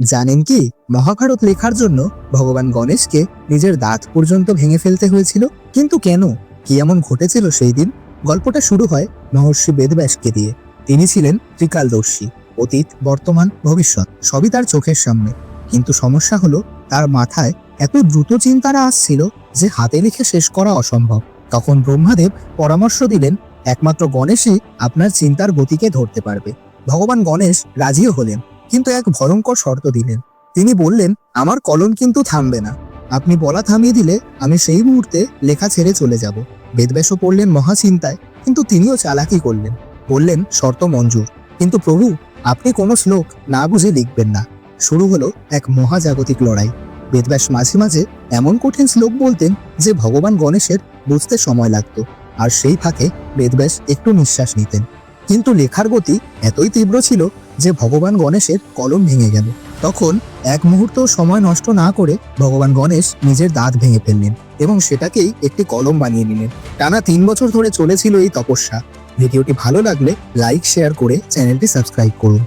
জানেন কি, মহাভারত লেখার জন্য ভগবান গণেশকে নিজের দাঁত পর্যন্ত ভেঙে ফেলতে হয়েছিল। কিন্তু কেন? কি এমন ঘটেছিল সেই দিন? গল্পটা শুরু হয় মহর্ষি বেদব্যাসকে দিয়ে। তিনি ছিলেন ত্রিকালদর্শী, অতীত, বর্তমান, ভবিষ্যৎ, সবই তার চোখের সামনে। কিন্তু সমস্যা হলো, তার মাথায় এত দ্রুত চিন্তারা আসছিল যে হাতে লিখে শেষ করা অসম্ভব। তখন ব্রহ্মাদেব পরামর্শ দিলেন, একমাত্র গণেশই আপনার চিন্তার গতিকে ধরতে পারবে। ভগবান গণেশ রাজিও হলেন। কিন্তু এক ভয়ঙ্কর শর্ত দিলেন। তিনি বললেন, আমার কলম কিন্তু থামবে না। আপনি বলা থামিয়ে দিলে আমি সেই মুহূর্তে লেখা ছেড়ে চলে যাব। বেদব্যাসও পড়লেন মহাচিন্তায় কিন্তু তিনিও চালাকি করলেন। বললেন, শর্ত মঞ্জুর। কিন্তু প্রভু, আপনি কোনো শ্লোক না বুঝে লিখবেন না। শুরু হলো এক মহাজাগতিক লড়াই। বেদব্যাস মাঝে মাঝে এমন কঠিন শ্লোক বলতেন যে ভগবান গণেশের বুঝতে সময় লাগতো। আর সেই ফাঁকে বেদব্যাস একটু নিঃশ্বাস নিতেন। কিন্তু লেখার গতি এতই তীব্র ছিল যে ভগবান গণেশের কলম ভেঙে গেল। তখন এক মুহূর্ত সময় নষ্ট না করে ভগবান গণেশ নিজের দাঁত ভেঙে ফেললেন এবং সেটাকেই একটি কলম বানিয়ে নিলেন। টানা তিন বছর ধরে চলেছিল এই তপস্যা। ভিডিওটি ভালো লাগলে লাইক, শেয়ার করে চ্যানেলটি সাবস্ক্রাইব করুন।